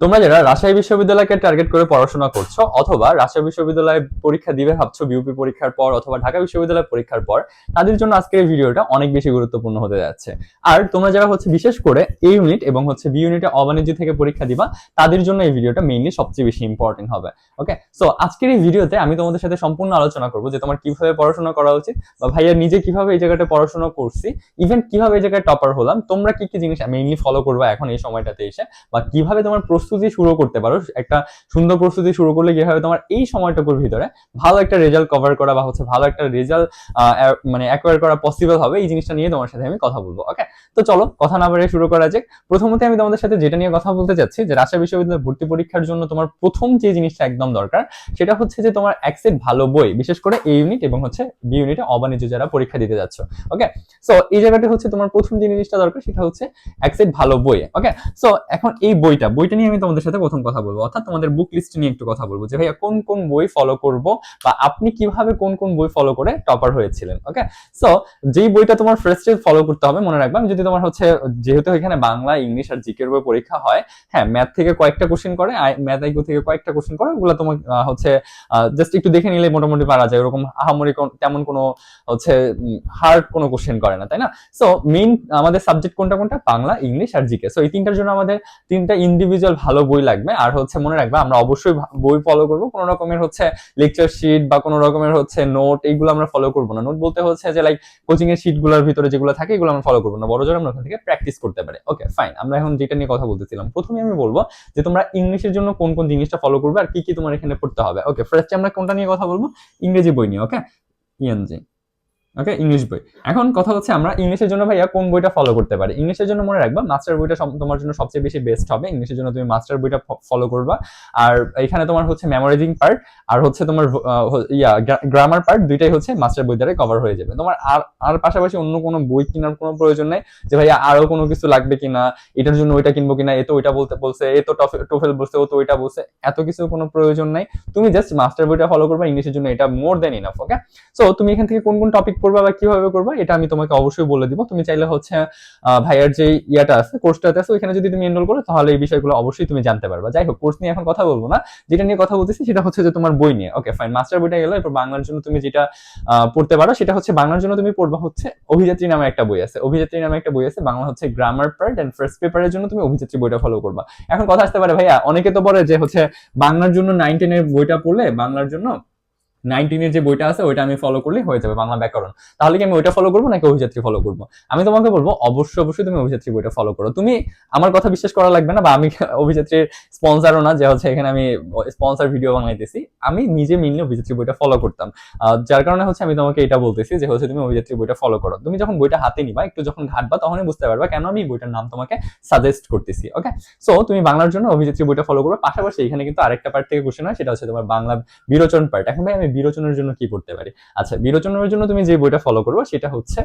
তোমরা যারা রাজশাহী বিশ্ববিদ্যালয়কে টার্গেট করে পড়াশোনা করছ অথবা রাজশাহী বিশ্ববিদ্যালয়ে পরীক্ষা দিবে ভাবছ বিউপি পরীক্ষার পর অথবা ঢাকা বিশ্ববিদ্যালয় পরীক্ষার পর, তাদের জন্য আজকের এই ভিডিওটা অনেক বেশি গুরুত্বপূর্ণ হতে যাচ্ছে। আর তোমরা যারা হচ্ছে বিশেষ করে এ ইউনিট এবং হচ্ছে বি ইউনিটে অবাণিজ্য থেকে পরীক্ষা দিবা, তাদের জন্য এই ভিডিওটা মেইনলি সবচেয়ে বেশি ইম্পর্টেন্ট হবে। ওকে সো আজকের এই ভিডিওতে আমি তোমাদের সাথে সম্পূর্ণ আলোচনা করব যে তোমার কীভাবে পড়াশোনা করা উচিত বা ভাইয়া নিজে কীভাবে এই জায়গাটা পড়াশোনা করছি ইভেন কীভাবে এই জায়গায় টপার হলাম, তোমরা কি কি জিনিস মেইনলি ফলো করবা এখন এই সময়টাতে এসে বা কীভাবে তোমার প্রস্তুতি শুরু করতে পারো। একটা সুন্দর প্রস্তুতি শুরু করলে কীভাবে তোমার এই সময়টুকুর ভিতরে ভালো একটা রেজাল্ট কভার করা বা হচ্ছে ভালো একটা রেজাল্ট মানে অ্যাকোয়ার করা পসিবল হবে। এই জিনিসটা নিয়ে তোমার সাথে আমি কথা বলব ওকে তো চলো, কথা না বাড়িয়ে শুরু করা যাক। প্রথমত আমি তোমাদের সাথে যেটা নিয়ে কথা বলতে চাচ্ছি, যে রাজশাহী বিশ্ববিদ্যালয় ভর্তি পরীক্ষার জন্য তোমার প্রথম যে জিনিসটা একদম দরকার, সেটা হচ্ছে যে তোমার অ্যাক্সেট ভালো বই, বিশেষ করে এ ইউনিট এবং হচ্ছে বি ইউনিটে অবাণিজ্য যারা পরীক্ষা দিতে যাচ্ছ ওকে সো এই জায়গাটা হচ্ছে তোমার প্রথম যে জিনিসটা দরকার, সেটা হচ্ছে অ্যাক্সেট ভালো বই ওকে সো এখন এই বইটা বইটা নিয়ে আমি তোমাদের সাথে প্রথম কথা বলব। অর্থাৎ তোমাদের বুক লিস্ট নিয়ে একটু কথা বলব যে, ভাইয়া, কোন কোন বই ফলো করব বা আপনি কীভাবে কোন কোন বই ফলো করে টপার হয়েছিলেন? ওকে সো যেই বইটা তোমার ফার্স্টে ফলো করতে হবে, মনে রাখবা যদি তোমার হচ্ছে, যেহেতু এখানে বাংলা, ইংলিশ আর জিকের বই পরীক্ষা হয় হ্যাঁ ম্যাথ থেকে কয়েকটা কোশ্চেন করে ম্যাথ আইকিউ থেকে কয়েকটা কোশ্চেন করে, ওগুলো তোমার হচ্ছে জাস্ট একটু দেখে নিলে মোটামুটি পারা যায়। ওরকম আহামরি তেমন কোনো, হচ্ছে হার্ড কোনো কোশ্চেন করে না, তাই না? সো মেইন আমাদের সাবজেক্ট কোনটা কোনটা? বাংলা, ইংলিশ আর জিকে। সো এই তিনটার জন্য আমাদের তিনটা ইন্ডিভিজুয়াল ভালো বই লাগবে। আর হচ্ছে মনে রাখবে, আমরা অবশ্যই বই ফলো করব। কোনো রকমের হচ্ছে লেকচার শিট বা কোনো রকমের হচ্ছে নোট এইগুলো আমরা ফলো করব না। নোট বলতে হচ্ছে যে লাইক কোচিং এর শিটগুলোর ভিতরে যেগুলো থাকে, এগুলো আমরা ফলো করব না। বড় জোর আমরা ওখান থেকে প্র্যাকটিস করতে পারি। ওকে ফাইন আমরা এখন যেটা নিয়ে কথা বলতেছিলাম, প্রথমে আমি বলব যে, তোমরা ইংলিশের জন্য কোন কোন জিনিসটা ফলো করবে আর কি কি তোমার এখানে পড়তে হবে। ওকে ফার্স্টে আমরা কোনটা নিয়ে কথা বলব? ইংরেজি বই নিয়ে ওকে ইএনজি ওকে ইংলিশ বই। এখন কথা হচ্ছে আমরা ইংলিশের জন্য ভাইয়া কোন বইটা ফলো করতে পারি? ইংলিশের জন্য মনে রাখবা মাস্টার বইটা তোমার জন্য সবচেয়ে বেশি বেস্ট হবে। ইংলিশের জন্য তুমি মাস্টার বইটা ফলো করবা। আর এখানে তোমার হচ্ছে মেমোরাইজিং পার্ট আর হচ্ছে তোমার ইয়া গ্রামার পার্ট দুইটাই হচ্ছে মাস্টার বই দ্বারা কভার হয়ে যাবে। তোমার আর আর পাশাপাশি অন্য কোনো বই কেনার কোনো প্রয়োজন নেই যে ভাইয়া আরও কোনো কিছু লাগবে কিনা, এটার জন্য ওইটা কিনবো কিনা, এ তো ওইটা বলতে বলছে, এ তো টোফেল বলছে, ও তো ওইটা বলছে, এত কিছু কোনো প্রয়োজন নাই। তুমি জাস্ট মাস্টার বইটা ফলো করবা ইংলিশের জন্য এটা মোর দেন ইনাফ ওকে সো তুমি এখান থেকে কোন কোন টপিক পড়বা বা কীভাবে করবা, এটা আমি তোমাকে অবশ্যই বলে দিব। তুমি চাইলে হচ্ছে ভাইয়ার যে ইয়াটা আছে, কোর্সটাতে আছে, ওইখানে যদি তুমি এনরোল করো, তাহলে এই বিষয়গুলো অবশ্যই তুমি জানতে পারবা। যাই হোক, কোর্স নিয়ে এখন কথা বলব না। যেটা নিয়ে কথা বলতেছি, সেটা হচ্ছে যে তোমার বই নিয়ে। ওকে ফাইন মাস্টার বইটা গেলো, এরপর বাংলার জন্য তুমি যেটা পড়তে পারো, সেটা হচ্ছে বাংলার জন্য তুমি পড়বা হচ্ছে অভিযাত্রী নামে একটা বই আছে। অভিযাত্রী নামে একটা বই আছে, বাংলা হচ্ছে গ্রামার পার্ট এন্ড ফার্স্ট পেপারের জন্য তুমি অভিযাত্রী বইটা ফলো করবা। এখন কথা আসতে পারে, ভাইয়া, অনেকে তো বলে যে হচ্ছে, বাংলার জন্য নাইন টেনের বইটা পড়লে বাংলার জন্য নাইনটিনের যে বইটা আছে, ওইটা আমি ফলো করলে হয়ে যাবে বাংলা ব্যাকরণ। তাহলে কি আমি ওইটা ফলো করব নাকি অভিযাত্রী ফলো করব? আমি তোমাকে বলব, অবশ্যই অবশ্যই তুমি অভিযাত্রী বইটা ফলো করো। তুমি আমার কথা বিশ্বাস করা লাগবে না বা আমি অভিযাত্রীর স্পন্সারও না, যে হচ্ছে এখানে আমি স্পন্সার ভিডিও বানাইতেছি। আমি নিজে মিললে অভিযাত্রী বইটা ফলো করতাম। যার কারণে হচ্ছে আমি তোমাকে এটা বলতেছি যে হচ্ছে তুমি অভিযাত্রী বইটা ফলো করো। তুমি যখন বইটা হাতে নিবা, একটু যখন ঘাটবা, তখনই বুঝতে পারবা কেন আমি বইটার নাম তোমাকে সাজেস্ট করতেছি ওকে সো তুমি বাংলার জন্য অভিযাত্রী বইটা ফলো করবে। পাশাপাশি এখানে কিন্তু আরেকটা পার্ট থেকে কোশ্চেন হয়, সেটা হচ্ছে তোমার বাংলা বিরোচন পার্ট এখন ভাই, আমি বিরোচনের জন্য কি করতে পারি? আচ্ছা বিরোচনের জন্য তুমি যে বইটা ফলো করব সেটা হচ্ছে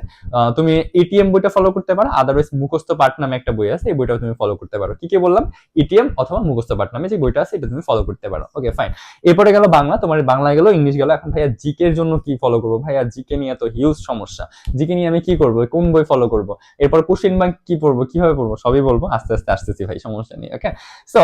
তুমি এটিএম বইটা ফলো করতে পারো আদারওয়াইজ মুখস্থ পাঠ নামে একটা বই আছে, এই বইটাও তুমি ফলো করতে পারো। কি কি বললাম? এটিএম অথবা মুখস্থ পাঠ নামে যে বইটা আছে, এটা তুমি ফলো করতে পারো। ওকে ফাইন এরপরে গেল বাংলা, তোমার বাংলা গেল, ইংলিশ গেল, এখন ভাইয়া জিকে এর জন্য কি ফলো করব? ভাইয়া জিকে নিয়ে তো হিউজ সমস্যা। জিকে নিয়ে আমি কি করব? কোন বই ফলো করব? এরপর কোশ্চেন ব্যাংক কি পড়ব? কীভাবে পড়ব? সবই বলব, আস্তে আস্তে আসতেছি ভাই, সমস্যা নেই ওকে সো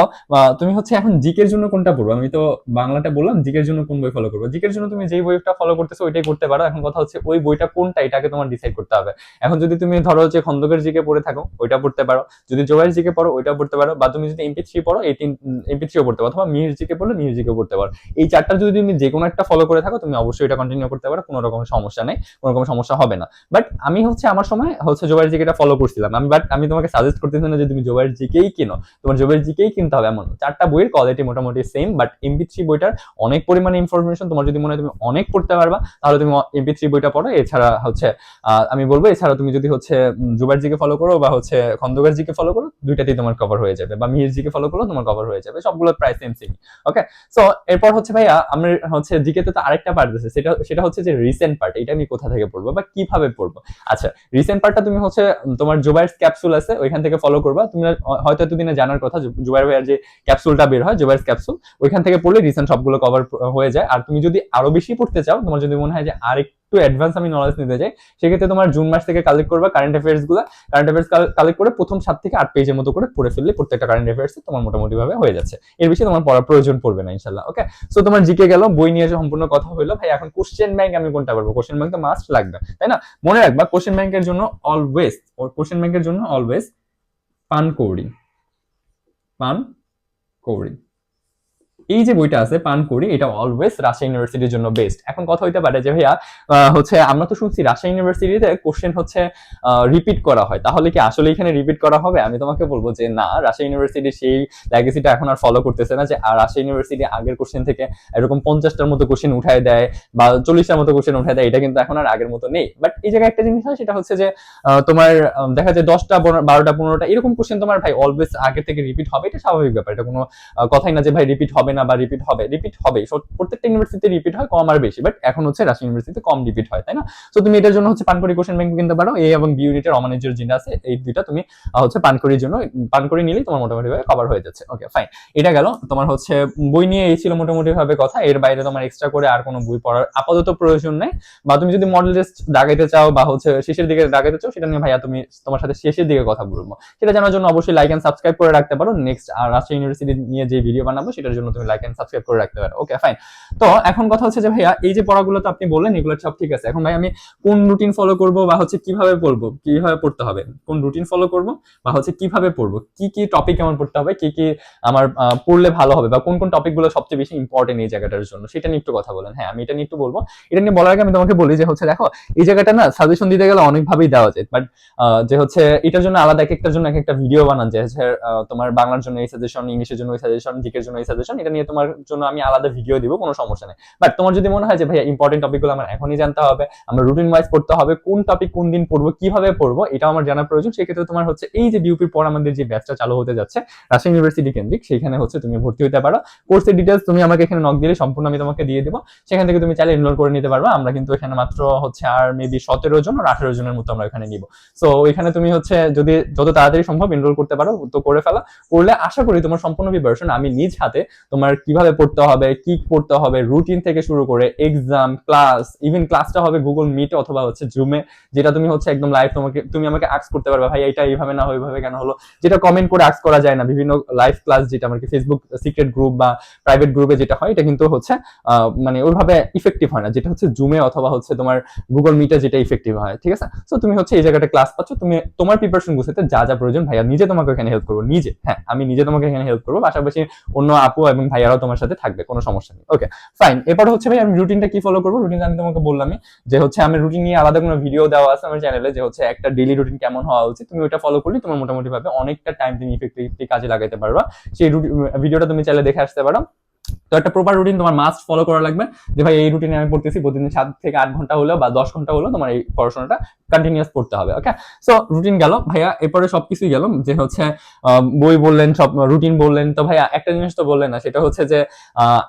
তুমি হচ্ছে এখন জিকের জন্য কোনটা পড়ব? আমি তো বাংলাটা বললাম জিকের জন্য কোন বই ফলো করব? জিকের জন্য তুমি যেই বইটা ফলো করতেছো ওইটাই করতে পারো। এখন কথা হচ্ছে ওই বইটা কোনটা, এটাকে তোমার ডিসাইড করতে হবে। এখন যদি তুমি ধরো যে খন্দকের জিকে পড়ে থাকো, ওইটা পড়তে পারো। যদি জোয়ার জিকে পড়ো ওইটা পড়তে পারো। বা তুমি যদি এমপি থ্রি পড়ো, এই তিন এমপি থ্রিও পড়তে পারো। অথবা মির জিকে পড়লে মির জিকে পড়তে পারো। এই চারটা যদি তুমি যে কোনো একটা ফলো করে থাকো, তুমি অবশ্যই এটা কন্টিনিউ করতে পারো। কোনো রকম সমস্যা নেই, কোনো রকম সমস্যা হবে না। বাট আমি হচ্ছে আমার সময় হচ্ছে জোয়ার জিকেটা ফলো করছিলাম। আমি বাট আমি তোমাকে সাজেস্ট করতেছি না যে তুমি জোয়ার জিকেই কিনো। তোমার জোয়ার জিকেই কিনতে হবে এমন। চারটা বইয়ের কোয়ালিটি মোটামুটি সেম বাট এমপি থ্রি বইটার অনেক পরিমাণে ইনফরমেশন তোমার যদি মনে হয় তুমি অনেক পড়তে পারবা, তাহলে তুমি এমপি থ্রি বইটা পড়ো। এছাড়া হচ্ছে আমি বলব, এছাড়া তুমি যদি হচ্ছে জুবার জিকে ফলো করো বা হচ্ছে খন্দকার জিকে ফলো করো, দুইটাতেই তোমার কভার হয়ে যাবে। বা মিহির জিকে ফলো করো তোমার কভার হয়ে যাবে। সবগুলো প্রায় সেম সেম ওকে সো এরপর হচ্ছে ভাইয়া আমি হচ্ছে জিকে তো আরেকটা পার্ট আছে সেটা সেটা হচ্ছে যে রিসেন্ট পার্ট এটা আমি কোথা থেকে পড়ব বা কীভাবে পড়ব? আচ্ছা রিসেন্ট পার্টটা তুমি হচ্ছে তোমার জুবাইর ক্যাপসুল আছে, ওইখান থেকে ফলো করবা। তুমি হয়তো এতদিনে জানার কথা জুবাইর ভাইয়ার যে ক্যাপসুলটা বের হয় জুবাইর ক্যাপসুল ওইখান থেকে পড়লে রিসেন্ট সবগুলো কভার হয়ে যায়। আর তুমি যদি আরও বেশি পড়তে চাও, তোমার যদি মনে হয় যে আর একটু অ্যাডভান্স আমি নলেজ নিতে চাই, সেক্ষেত্রে তোমার জুন মাস থেকে কালেক্ট করবা কারেন্ট অ্যাফেয়ার্সগুলো। কারেন্ট অ্যাফেয়ার্স কালেক্ট করে প্রথম সাত থেকে আট পেজের মতো করে পড়ে ফেললে প্রত্যেকটা কারেন্ট অ্যাফেয়ার্স তোমার মোটামুটি ভাবে হয়ে যাচ্ছে। এর বেশি তোমার পড়ার প্রয়োজন পড়বে না ইনশাল্লাহ ওকে সো তোমার জিকে গেল, বই নিয়ে সম্পূর্ণ কথা হলো ভাই, এখন কোশ্চেন ব্যাংক আমি কোনটা পারব কোশ্চেন ব্যাংক তো মাস্ট লাগবে, তাই না? মনে রাখবা কোশ্চেন ব্যাংকের জন্য অলওয়েজ কোশ্চেন ব্যাংকের জন্য অলওয়েজ পান কৌড়ি পান কৌড়ি এই যে বইটা আছে পান করি এটা অলওয়েজ রাজশাহী ইউনিভার্সিটির জন্য বেস্ট এখন কথা হইতে পারে যে ভাইয়া হচ্ছে আমরা তো শুনছি রাজশাহী ইউনিভার্সিটিতে কোশ্চেন হচ্ছে রিপিট করা হয়। তাহলে কি আসলে এখানে রিপিট করা হবে? আমি তোমাকে বলব যে না, রাজশাহী ইউনিভার্সিটি সেই লেগেসিটা এখন আর ফলো করতেছে না যে আর রাজশাহী ইউনিভার্সিটি আগের কোশ্চেন থেকে এরকম পঞ্চাশটার মতো কোশ্চেন উঠায় দেয় বা চল্লিশটার মতো কোশ্চেন উঠায় দেয়, এটা কিন্তু এখন আর আগের মতো নেই। বাট এই জায়গায় একটা জিনিস হয়, সেটা হচ্ছে যে তোমার দেখা যায় দশটা বারোটা, পনেরোটা, এরকম কোশ্চেন তোমার ভাই অলওয়েজ আগে থেকে রিপিট হবে, এটা স্বাভাবিক ব্যাপার। এটা কোনো কথাই না যে ভাই রিপিট হবে না। বা রিপিট হবে রিপিট হবে প্রত্যেকটা ইউনিভার্সিটিতে রিপিট হয়, কম আর বেশি বাট এখন হচ্ছে রাজশাহী ইউনিভার্সিটিতে কম রিপিট হয়, তাই না? তো তুমি এটার জন্য হচ্ছে পানকড়ি কোশ্চেন ব্যাংক কিনতে পারো। এ এবং বি ইউনিটের অমানিজ্যর যেটা আছে, এই দুইটা তুমি হচ্ছে পানকড়ির জন্য, পানকড়ি নিলেই তোমার মোটামুটি ভাবে কভার হয়ে যাচ্ছে। ওকে ফাইন এটা গেল তোমার হচ্ছে বই নিয়ে এই ছিল মোটামুটি ভাবে কথা। এর বাইরে তোমার এক্সট্রা করে আর কোনো বই পড়ার আপাতত প্রয়োজন নেই। বা তুমি যদি মডেল টেস্ট দাগাইতে চাও বা হচ্ছে শেষের দিকে দাগাইতে চাও, সেটা নিয়ে ভাইয়া তুমি তোমার সাথে শেষের দিকে কথা বলব। সেটা জানার জন্য অবশ্যই লাইক এন্ড সাবস্ক্রাইব করে রাখতে পারো। নেক্সট আর রাজশাহী ইউনিভার্সিটি নিয়ে যে ভিডিও বানাবো, সেটার জন্য তুমি লাইক এন্ড সাবস্ক্রাইব করে রাখতে পারো। ওকে ফাইন তো এখন কথা হচ্ছে যে ভাইয়া, এই যে পড়াগুলো তো আপনি বললেন, এগুলো সব ঠিক আছে। এখন ভাই, আমি কোন রুটিন ফলো করব বা হচ্ছে কীভাবে পড়ব? কীভাবে পড়তে হবে? কোন রুটিন ফলো করব বা হচ্ছে কীভাবে পড়ব? কি কি টপিক আমার পড়তে হবে? কি কি আমার পড়লে ভালো হবে? বা কোন কোন টপিকগুলো সবচেয়ে বেশি ইম্পর্টেন্ট এই জায়গাটার জন্য? সেটা নিয়ে একটু কথা বলেন। হ্যাঁ আমি এটা নিয়ে একটু বলব। এটা নিয়ে বলার আগে আমি তোমাকে বলি যে হচ্ছে দেখো, এই জায়গাটা না সাজেশন দিতে গেলে অনেকভাবেই দেওয়া যায়। বাট যে হচ্ছে এটার জন্য আলাদা এক একটার জন্য এক একটা ভিডিও বানান। যে হচ্ছে তোমার বাংলার জন্য এই সাজেশন ইংলিশের জন্য এই সাজেশন জিকের জন্য এই সাজেশন এটা তোমার জন্য আমি আলাদা ভিডিও দিব, কোনো সমস্যা নেই। বাট তোমার যদি মনে হয় যে, ভাইয়া ইম্পর্টেন্ট টপিকগুলো আমার এখনই জানতে হবে, আমরা রুটিন ওয়াইজ পড়তে হবে, কোন টপিক কোন দিন পড়ব, কীভাবে পড়ব এটা আমার জানা প্রয়োজন। সেক্ষেত্রে তোমার হচ্ছে এই যে বিউপির পর আমাদের যে ব্যাচটা চালু হতে যাচ্ছে রাজশাহী ইউনিভার্সিটি কেন্দ্রিক, সেখানে হচ্ছে তুমি ভর্তি হতে পারো। কোর্সের ডিটেলস তুমি আমাকে এখানে নক দিলে, সম্পূর্ণ আমি তোমাকে দিয়ে দেবো। সেখান থেকে তুমি চাইলে এনরোল করে নিতে পারবা। আমরা কিন্তু এখানে মাত্র হচ্ছে আর মেবি সতেরো জন আর আঠেরো জনের মতো আমরা এখানে নিব। সো এখানে তুমি হচ্ছে যদি যত তাড়াতাড়ি সম্ভব এনরোল করতে পারো, তো করে ফেলা। করলে আশা করি তোমার সম্পূর্ণ প্রিপারেশন আমি নিজ হাতে তোমার কীভাবে পড়তে হবে, কি পড়তে হবে রুটিন থেকে শুরু করে এক্সাম ক্লাস ইভেন ক্লাসটা হবে গুগল মিট অথবা হচ্ছে জুমে যেটা তুমি হচ্ছে একদম লাইভ তোমাকে, তুমি আমাকে আক্স করতে পারবে, ভাই এটা এইভাবে না, ওইভাবে কেন হলো? যেটা কমেন্ট করে আক্স করা যায় না। বিভিন্ন লাইভ ক্লাস যেটা আমাকে ফেসবুক সিক্রেট গ্রুপ বা প্রাইভেট গ্রুপে যেটা হয়, এটা কিন্তু হচ্ছে মানে ওইভাবে ইফেক্টিভ হয় না। যেটা হচ্ছে জুমে অথবা হচ্ছে তোমার গুগল মিটে যেটা ইফেক্টিভ হয়, ঠিক আছে? সো তুমি হচ্ছে এই জায়গাটা ক্লাস পাচ্ছ, তুমি তোমার প্রিপারেশন বুঝতে যা যা প্রয়োজন, ভাইয়া, নিজে তোমাকে এখানে হেল্প করব। নিজে হ্যাঁ আমি নিজে তোমাকে এখানে হেল্প করব। পাশাপাশি অন্য আপু এবং ভাইয়ারাও তোমার সাথে থাকবে, কোনো সমস্যা নেই। ওকে ফাইন এরপর হচ্ছে ভাই, আমি রুটিনটা কি ফলো করব? রুটিন আমি তোমাকে বললামই, যে হচ্ছে আমি রুটিন নিয়ে আলাদা কোনো ভিডিও দেওয়া আছে আমার চ্যানেলে যে হচ্ছে একটা ডেইলি রুটিন কেমন হওয়া উচিত, তুমি ওটা ফলো করলে তোমার মোটামুটি ভাবে অনেকটা টাইম তুমি ইফেক্টিভলি কাজে লাগাতে পারবা। সেই ভিডিওটা তুমি চাইলে দেখে আসতে পারো। তো একটা প্রপার রুটিন তোমার মাস্ট ফলো করা লাগবে। যে ভাই, এই রুটিনে আমি পড়তেছি, প্রতিদিন সাত থেকে আট ঘণ্টা হলেও বা দশ ঘণ্টা হলেও তোমার এই পড়াশোনাটা কন্টিনিউয়াস পড়তে হবে ওকে সো রুটিন গেল। ভাইয়া, এরপরে সবকিছুই গেল। যে হচ্ছে বই বললেন, সব রুটিন বললেন। তো ভাইয়া, একটা জিনিস তো বললেন না, সেটা হচ্ছে যে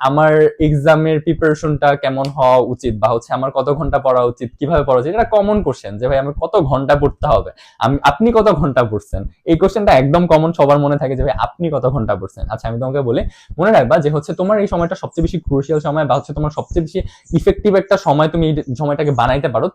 আমার এক্সামের প্রিপারেশনটা কেমন হওয়া উচিত বা হচ্ছে আমার কত ঘণ্টা পড়া উচিত, কীভাবে পড়া উচিত, এটা কমন কোশ্চেন যে ভাই, আমার কত ঘণ্টা পড়তে হবে? আমি, আপনি কত ঘণ্টা পড়ছেন? এই কোশ্চেনটা একদম কমন সবার মনে থাকে যে ভাই, আপনি কত ঘণ্টা পড়ছেন? আচ্ছা আমি তোমাকে বলি, মনে রাখবা যে হচ্ছে তোমার এই সময়টা সবচেয়ে বেশি ক্রুশিয়াল সময় বা হচ্ছে তোমার সবচেয়ে বেশি ইফেক্টিভ একটা সময় তুমি এই সময়টাকে বানাইতে পারো।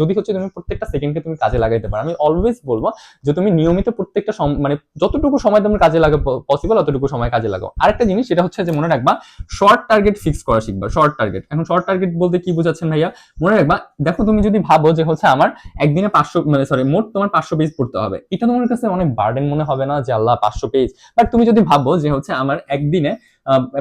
যদি হচ্ছে তুমি প্রত্যেকটা সেকেন্ডকে তুমি কাজে লাগাইতে পারো। আমি অলওয়েজ বলব যে তুমি নিয়মিত প্রত্যেকটা মানে যতটুকু সময় তুমি কাজে লাগা পসিবল অতটুকু সময় কাজে লাগাও। আরেকটা জিনিস সেটা হচ্ছে যে মনে রাখবা শর্ট টার্গেট ফিক্স করা শিখবা শর্ট টার্গেট এখন শর্ট টার্গেট বলতে কি বোঝাচ্ছেন ভাইয়া? মনে রাখবা, দেখো তুমি যদি ভাবো যে হচ্ছে আমার একদিনে পাঁচশো মানে সরি মোট তোমার পাঁচশো পেজ পড়তে হবে। এটা তোমার কাছে অনেক বার্ডেন মনে হবে না যে আল্লাহ পাঁচশো পেজ বাট তুমি যদি ভাবো যে হচ্ছে আমার একদিনে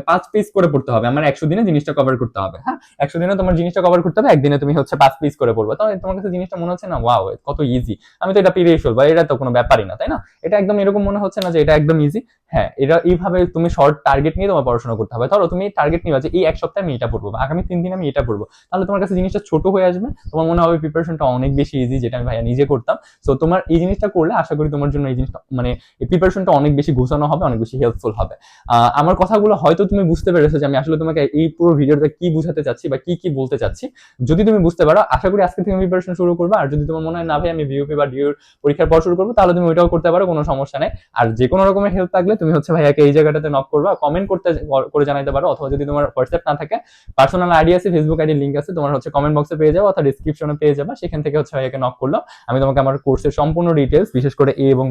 পাঁচ পেজ করে পড়তে হবে। আমার একশো দিনে জিনিসটা কভার করতে হবে। হ্যাঁ একশো দিনে তোমার জিনিসটা কভার করতে হবে, একদিনে তুমি হচ্ছে পাঁচ পেজ করে পড়বে। তাহলে তোমার কাছে জিনিসটা মনে হচ্ছে, না ওয়াও কত ইজি আমি তো এটা পেরিয়ে ফেলব এটা তো কোনো ব্যাপারই না, তাই না? এটা একদম এরকম মনে হচ্ছে না যে এটা একদম ইজি হ্যাঁ এটা এইভাবে তুমি শর্ট টার্গেট নিয়ে তোমার পড়াশোনা করতে হবে। ধরো, তুমি টার্গেট নিবা যে এই এক সপ্তাহে আমি এটা পড়ব আগামী তিন দিন আমি এটা পড়ব। তাহলে তোমার কাছে জিনিসটা ছোট হয়ে আসবে। তোমার মনে হবে প্রিপারেশনটা অনেক বেশি ইজি যেটা আমি ভাইয়া নিজে করতাম। সো তোমার এই জিনিসটা করলে আশা করি তোমার জন্য এই জিনিসটা মানে প্রিপারেশনটা অনেক বেশি ঘোষানো হবে, অনেক বেশি হেল্পফুল হবে। আমার কথাগুলো হয়তো তুমি বুঝতে পেরেছ যে আমি আসলে তোমাকে এই পুরো ভিডিওটা কি বুঝাতে চাচ্ছি বা কি কি বলতে চাচ্ছি। যদি তুমি বুঝতে পারো, আশা করি আজকে থেকে প্রিপারেশন শুরু করবে। আর যদি তোমার মনে হয়, না ভাই, আমি বিউপি বা ডিউর পরীক্ষার পর শুরু করব, তাহলে তুমি ওইটাও করতে পারো, কোনো সমস্যা নেই। আর যে কোনো রকমের হেল্প থাকলে তুমি হচ্ছে ভাইয়াকে এই জায়গাটাতে নক করবা কমেন্ট করতে করে জানাইতে পারো। অথবা যদি তোমার হোয়াটসঅ্যাপ না থাকে পার্সোনাল আইডি আছে ফেসবুক আইডি লিঙ্ক আছে, তোমার হচ্ছে কমেন্ট বক্সে পেয়ে যাব অথবা ডিসক্রিপশনে পেয়ে যাবা, সেখান থেকে হচ্ছে ভাইয়াকে নক করল। আমি তোমাকে আমার কোর্সের সম্পূর্ণ ডিটেলস বিশেষ করে এ এবং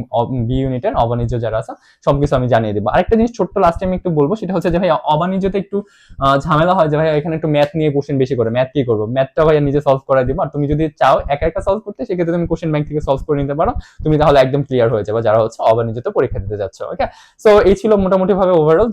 বি ইউনিটের অবাণিজ্য যারা আছে, সবকিছু আমি জানিয়ে দেবো। আরেকটা জিনিস ছোট্ট লাস্টে আমি একটু বলব হচ্ছে যে ভাই অবাণিজ্যতে একটু ঝামেলা হয় যে ভাই এখানে একটু ম্যাথ নিয়ে কোশ্চেন বেশি করে ম্যাথ কি করব? ম্যাথটা ভাইয়া নিজে সলভ করে দিব। আর তুমি যদি চাও একা একা সলভ করতে, সেক্ষেত্রে তুমি কোশ্চেন ব্যাংক থেকে সলভ করে নিতে পারো। তুমি তাহলে একদম ক্লিয়ার হয়ে যাবে যারা হচ্ছে অবাণিজ্যতে পরীক্ষা দিতে যাচ্ছ ওকে সো এই ছিল মোটামুটি ভাবে ওভারঅল